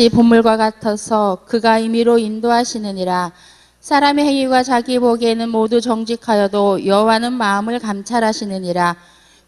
이 본물과 같아서 그가 임의로 인도하시느니라. 사람의 행위가 자기 보기에는 모두 정직하여도 여호와는 마음을 감찰하시느니라.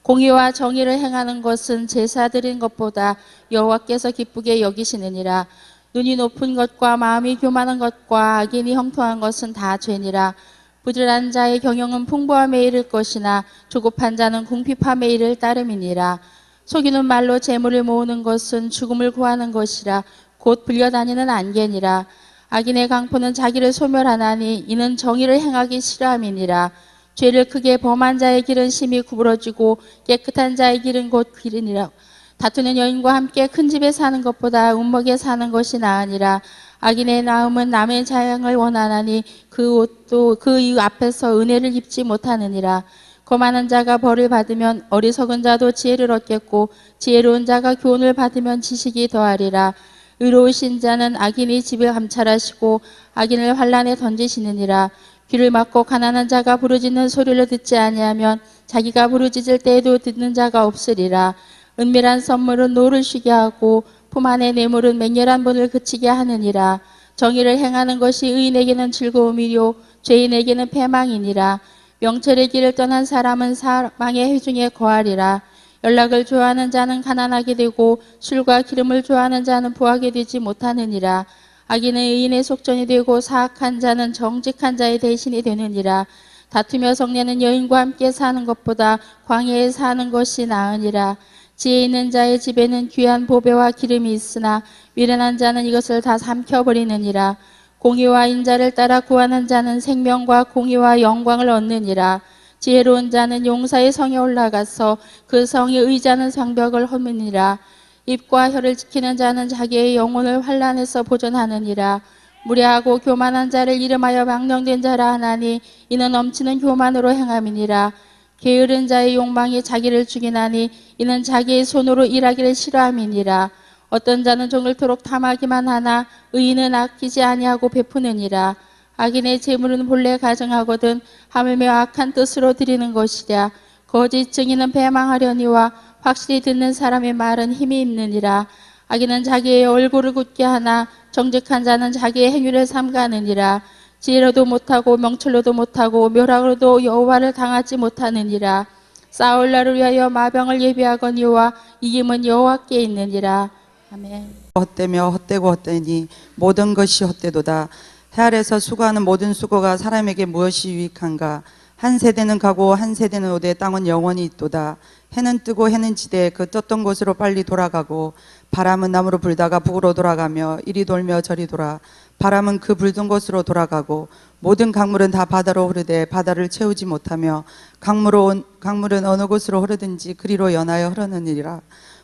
공의와 정의를 행하는 것은 제사 드린 것보다 여호와께서 기쁘게 여기시느니라. 눈이 높은 것과 마음이 교만한 것과 악인이 형통한 것은 다 죄니라. 부지런한 자의 경영은 풍부함에 이를 것이나 조급한 자는 궁핍함에 이를 따름이니라. 속이는 말로 재물을 모으는 것은 죽음을 구하는 것이라 곧 불려다니는 안개니라. 악인의 강포는 자기를 소멸하나니 이는 정의를 행하기 싫어함이니라. 죄를 크게 범한 자의 길은 심히 구부러지고 깨끗한 자의 길은 곧 길이니라. 다투는 여인과 함께 큰 집에 사는 것보다 운먹에 사는 것이 나으니라. 악인의 나음은 남의 자양을 원하나니 그 옷도 그 이유 앞에서 은혜를 입지 못하느니라. 거만한 자가 벌을 받으면 어리석은 자도 지혜를 얻겠고 지혜로운 자가 교훈을 받으면 지식이 더하리라 의로우신 자는 악인이 집을 감찰하시고 악인을 환란에 던지시느니라. 귀를 막고 가난한 자가 부르짖는 소리를 듣지 아니하면 자기가 부르짖을 때에도 듣는 자가 없으리라. 은밀한 선물은 노를 쉬게 하고 품 안의 뇌물은 맹렬한 분을 그치게 하느니라. 정의를 행하는 것이 의인에게는 즐거움이요 죄인에게는 패망이니라. 명철의 길을 떠난 사람은 사망의 회중에 거하리라 연락을 좋아하는 자는 가난하게 되고 술과 기름을 좋아하는 자는 부하게 되지 못하느니라. 악인은 의인의 속전이 되고 사악한 자는 정직한 자의 대신이 되느니라. 다투며 성내는 여인과 함께 사는 것보다 광야에 사는 것이 나으니라. 지혜 있는 자의 집에는 귀한 보배와 기름이 있으나 미련한 자는 이것을 다 삼켜버리느니라. 공의와 인자를 따라 구하는 자는 생명과 공의와 영광을 얻느니라 지혜로운 자는 용사의 성에 올라가서 그 성이 의자는 성벽을 허무니라. 입과 혀를 지키는 자는 자기의 영혼을 환란에서 보존하느니라. 무례하고 교만한 자를 이름하여 망령된 자라 하나니 이는 넘치는 교만으로 행함이니라. 게으른 자의 욕망이 자기를 죽이나니 이는 자기의 손으로 일하기를 싫어함이니라. 어떤 자는 종일토록 탐하기만 하나 의인은 아끼지 아니하고 베푸느니라 악인의 재물은 본래 가정하거든 하물며 악한 뜻으로 드리는 것이랴. 거짓 증인은 배망하려니와 확실히 듣는 사람의 말은 힘이 있느니라. 악인은 자기의 얼굴을 굳게 하나 정직한 자는 자기의 행위를 삼가느니라. 지혜로도 못하고 명철로도 못하고 묘락으로도 여호와를 당하지 못하느니라. 싸울 날을 위하여 마병을 예비하거니와 이김은 여호와께 있느니라. 아멘. 헛되며 헛되고 헛되니 모든 것이 헛되도다. 해 아래서 수고하는 모든 수고가 사람에게 무엇이 유익한가? 한 세대는 가고 한 세대는 오되 땅은 영원히 있도다. 해는 뜨고 해는 지되 그 떴던 곳으로 빨리 돌아가고 바람은 남으로 불다가 북으로 돌아가며 이리 돌며 저리 돌아 바람은 그 불던 곳으로 돌아가고 모든 강물은 다 바다로 흐르되 바다를 채우지 못하며 강물은 어느 곳으로 흐르든지 그리로 연하여 흐르느니라.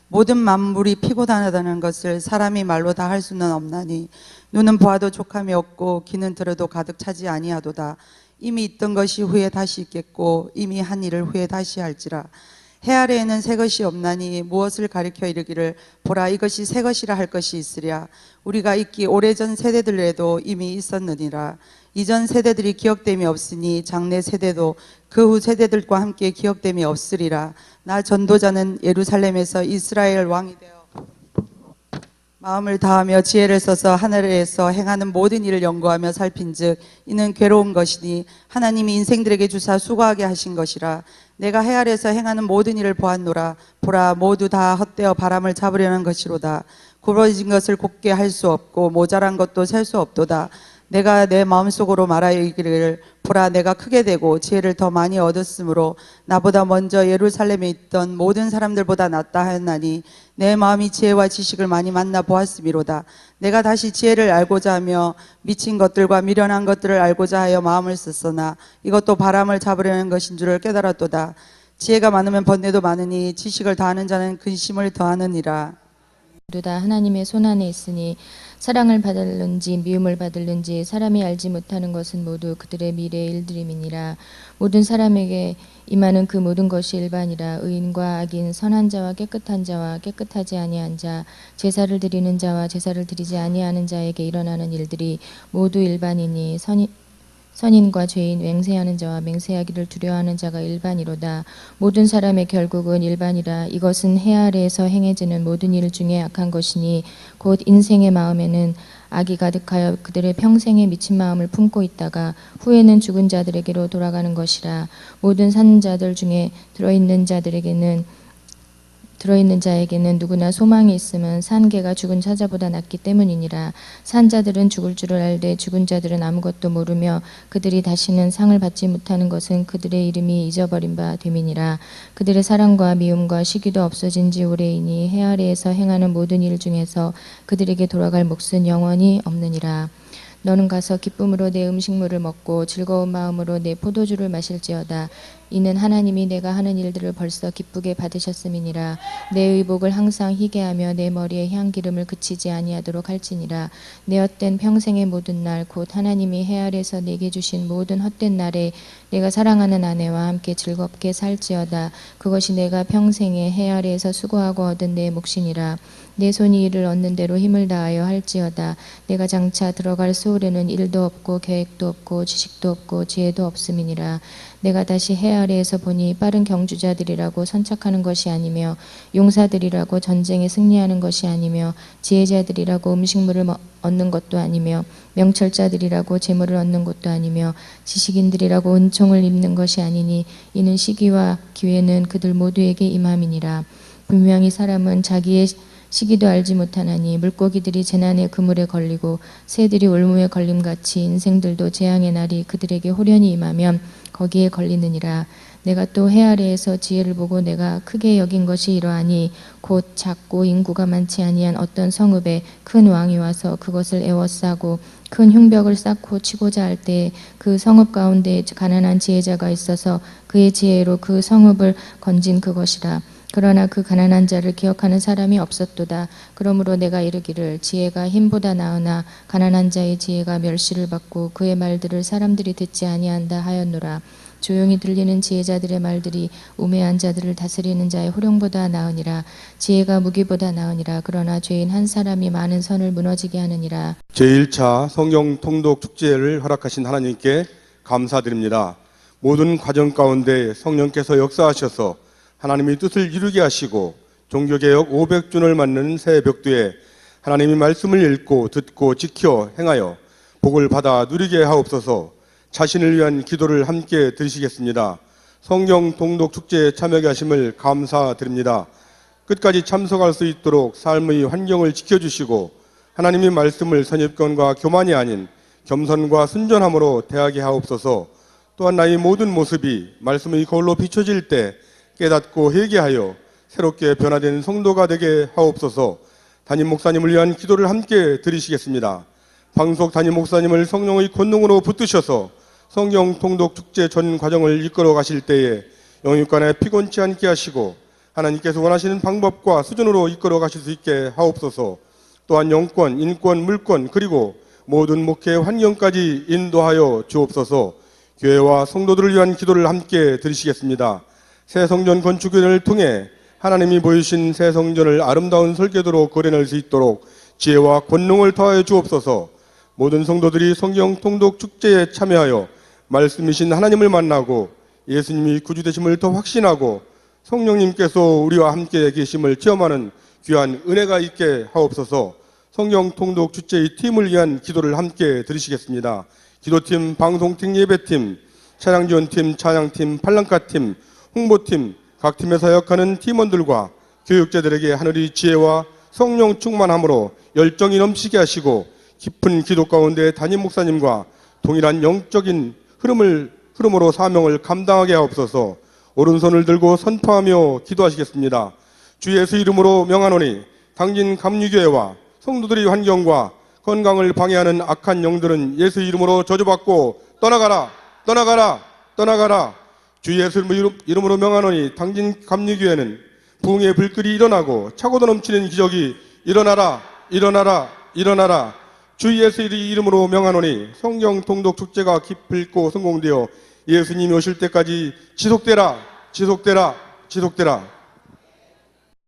모든 만물이 피고다하다는 것을 사람이 말로 다 할 수는 없나니 눈은 보아도 족함이 없고 귀는 들어도 가득 차지 아니하도다. 이미 있던 것이 후에 다시 있겠고 이미 한 일을 후에 다시 할지라. 해 아래에는 새 것이 없나니 무엇을 가리켜 이르기를 보라 이것이 새 것이라 할 것이 있으랴. 우리가 있기 오래전 세대들에도 이미 있었느니라 이전 세대들이 기억됨이 없으니 장래 세대도 그 후 세대들과 함께 기억됨이 없으리라. 나 전도자는 예루살렘에서 이스라엘 왕이 되어 마음을 다하며 지혜를 써서 하늘에서 행하는 모든 일을 연구하며 살핀즉 이는 괴로운 것이니 하나님이 인생들에게 주사 수고하게 하신 것이라. 내가 해 아래서 행하는 모든 일을 보았노라. 보라 모두 다 헛되어 바람을 잡으려는 것이로다. 굽어진 것을 곱게 할 수 없고 모자란 것도 셀 수 없도다 내가 내 마음속으로 말하여 이기를 보라 내가 크게 되고 지혜를 더 많이 얻었으므로 나보다 먼저 예루살렘에 있던 모든 사람들보다 낫다 하였나니 내 마음이 지혜와 지식을 많이 만나 보았음이로다. 내가 다시 지혜를 알고자 하며 미친 것들과 미련한 것들을 알고자 하여 마음을 썼으나 이것도 바람을 잡으려는 것인 줄을 깨달았도다. 지혜가 많으면 번뇌도 많으니 지식을 다하는 자는 근심을 더하느니라. 모두 다 하나님의 손 안에 있으니 사랑을 받을는지 미움을 받을는지 사람이 알지 못하는 것은 모두 그들의 미래의 일들임이니라. 모든 사람에게 임하는 그 모든 것이 일반이라. 의인과 악인 선한 자와 깨끗한 자와 깨끗하지 아니한 자 제사를 드리는 자와 제사를 드리지 아니하는 자에게 일어나는 일들이 모두 일반이니 선이 선인과 죄인, 맹세하는 자와 맹세하기를 두려워하는 자가 일반이로다. 모든 사람의 결국은 일반이라. 이것은 해 아래에서 행해지는 모든 일 중에 악한 것이니 곧 인생의 마음에는 악이 가득하여 그들의 평생에 미친 마음을 품고 있다가 후에는 죽은 자들에게로 돌아가는 것이라. 모든 사는 자들 중에 들어있는 자들에게는 들어있는 자에게는 누구나 소망이 있음은 산 개가 죽은 사자보다 낫기 때문이니라. 산 자들은 죽을 줄을 알되 죽은 자들은 아무것도 모르며 그들이 다시는 상을 받지 못하는 것은 그들의 이름이 잊어버린 바 됨이니라. 그들의 사랑과 미움과 시기도 없어진 지 오래이니 해 아래에서 행하는 모든 일 중에서 그들에게 돌아갈 몫은 영원히 없느니라. 너는 가서 기쁨으로 내 음식물을 먹고 즐거운 마음으로 내 포도주를 마실지어다. 이는 하나님이 내가 하는 일들을 벌써 기쁘게 받으셨음이니라. 내 의복을 항상 희게 하며 내 머리에 향기름을 그치지 아니하도록 할지니라. 내 헛된 평생의 모든 날 곧 하나님이 해 아래서 내게 주신 모든 헛된 날에 내가 사랑하는 아내와 함께 즐겁게 살지어다. 그것이 내가 평생에 해 아래에서 수고하고 얻은 내 몫이니라. 내 손이 이를 얻는 대로 힘을 다하여 할지어다. 내가 장차 들어갈 소울에는 일도 없고 계획도 없고 지식도 없고 지혜도 없음이니라. 내가 다시 해 아래에서 보니 빠른 경주자들이라고 선착하는 것이 아니며 용사들이라고 전쟁에 승리하는 것이 아니며 지혜자들이라고 음식물을 먹- 얻는 것도 아니며 명철자들이라고 재물을 얻는 것도 아니며 지식인들이라고 은총을 입는 것이 아니니 이는 시기와 기회는 그들 모두에게 임함이니라. 분명히 사람은 자기의 시기도 알지 못하나니 물고기들이 재난의 그물에 걸리고 새들이 올무에 걸림같이 인생들도 재앙의 날이 그들에게 호련히 임하면 거기에 걸리느니라. 내가 또 해 아래에서 지혜를 보고 내가 크게 여긴 것이 이러하니 곧 작고 인구가 많지 아니한 어떤 성읍에 큰 왕이 와서 그것을 에워싸고 큰 흉벽을 쌓고 치고자 할때그 성읍 가운데 가난한 지혜자가 있어서 그의 지혜로 그 성읍을 건진 그것이라 그러나 그 가난한 자를 기억하는 사람이 없었도다. 그러므로 내가 이르기를 지혜가 힘보다 나으나 가난한 자의 지혜가 멸시를 받고 그의 말들을 사람들이 듣지 아니한다 하였노라. 조용히 들리는 지혜자들의 말들이 우매한 자들을 다스리는 자의 호령보다 나으니라. 지혜가 무기보다 나으니라. 그러나 죄인 한 사람이 많은 선을 무너지게 하느니라. 제1차 성경 통독 축제를 허락하신 하나님께 감사드립니다. 모든 과정 가운데 성령께서 역사하셔서 하나님의 뜻을 이루게 하시고 종교개혁 500주년을 맞는 새 벽두에 하나님의 말씀을 읽고 듣고 지켜 행하여 복을 받아 누리게 하옵소서 자신을 위한 기도를 함께 드리시겠습니다. 성경 통독 축제에 참여하게 하심을 감사드립니다. 끝까지 참석할 수 있도록 삶의 환경을 지켜주시고 하나님의 말씀을 선입견과 교만이 아닌 겸손과 순전함으로 대하게 하옵소서 또한 나의 모든 모습이 말씀의 거울로 비춰질 때 깨닫고 회개하여 새롭게 변화된 성도가 되게 하옵소서 담임 목사님을 위한 기도를 함께 드리시겠습니다. 방속 담임 목사님을 성령의 권능으로 붙드셔서 성경 통독 축제 전 과정을 이끌어 가실 때에 영육간에 피곤치 않게 하시고 하나님께서 원하시는 방법과 수준으로 이끌어 가실 수 있게 하옵소서 또한 영권, 인권, 물권 그리고 모든 목회 환경까지 인도하여 주옵소서 교회와 성도들을 위한 기도를 함께 드리시겠습니다. 새 성전 건축을 통해 하나님이 보이신 새 성전을 아름다운 설계도로 거려낼 수 있도록 지혜와 권능을 더하여 주옵소서 모든 성도들이 성경 통독 축제에 참여하여 말씀이신 하나님을 만나고 예수님이 구주되심을 더 확신하고 성령님께서 우리와 함께 계심을 체험하는 귀한 은혜가 있게 하옵소서 성경 통독 축제의 팀을 위한 기도를 함께 드리시겠습니다. 기도팀, 방송팀, 예배팀, 차량지원팀, 찬양팀, 팔랑카팀, 홍보팀, 각 팀에 사역하는 팀원들과 교육자들에게 하늘의 지혜와 성령 충만함으로 열정이 넘치게 하시고 깊은 기도 가운데 담임 목사님과 동일한 영적인 흐름을 흐름으로 사명을 감당하게 하옵소서. 오른손을 들고 선포하며 기도하시겠습니다. 주 예수 이름으로 명하노니 당진 감리교회와 성도들의 환경과 건강을 방해하는 악한 영들은 예수 이름으로 저주받고 떠나가라, 떠나가라, 떠나가라. 주 예수 이름으로 명하노니 당진 감리교회는 부흥의 불길이 일어나고 차고도 넘치는 기적이 일어나라, 일어나라, 일어나라. 주 예수의 이름으로 명하노니 성경 통독 축제가 기필고 성공되어 예수님이 오실 때까지 지속되라, 지속되라, 지속되라.